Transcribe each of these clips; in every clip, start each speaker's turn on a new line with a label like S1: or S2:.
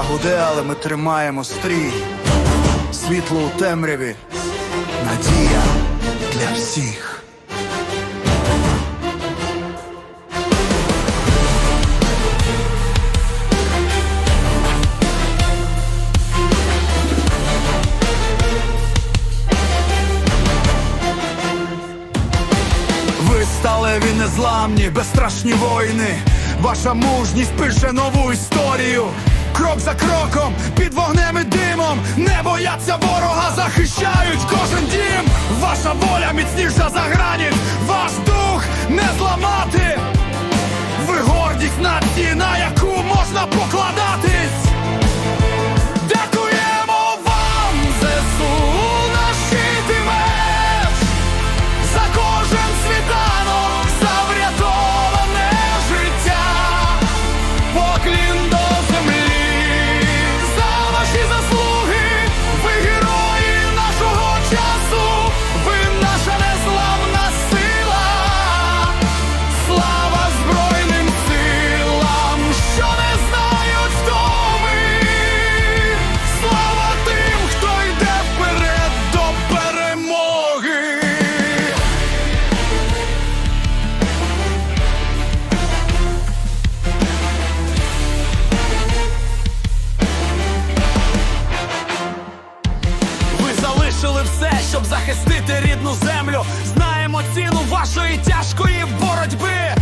S1: гуде, але ми тримаємо стрій. Світло у темряві, надія для всіх. Сталеві незламні, безстрашні воїни. Ваша мужність пише нову історію. Крок за кроком, під вогнем і димом, не бояться ворога, захищають кожен дім. Ваша воля міцніша за граніт, ваш дух не зламати. Ви гордість нації, на яку можна покладатись. Залишили все, щоб захистити рідну землю. Знаємо ціну вашої тяжкої боротьби.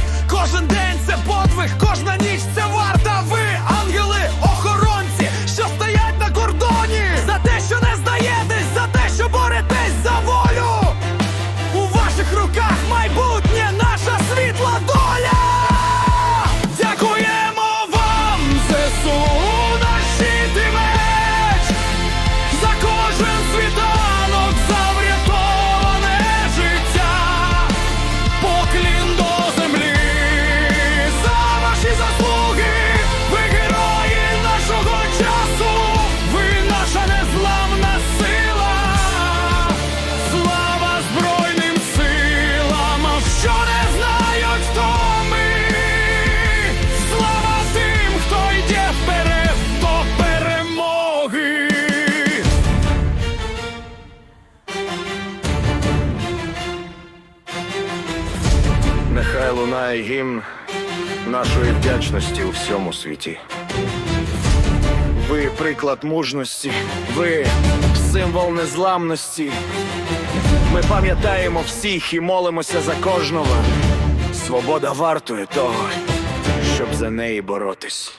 S2: Нехай лунає гімн нашої вдячності у всьому світі. Ви приклад мужності, ви символ незламності. Ми пам'ятаємо всіх і молимося за кожного. Свобода вартує того, щоб за неї боротись.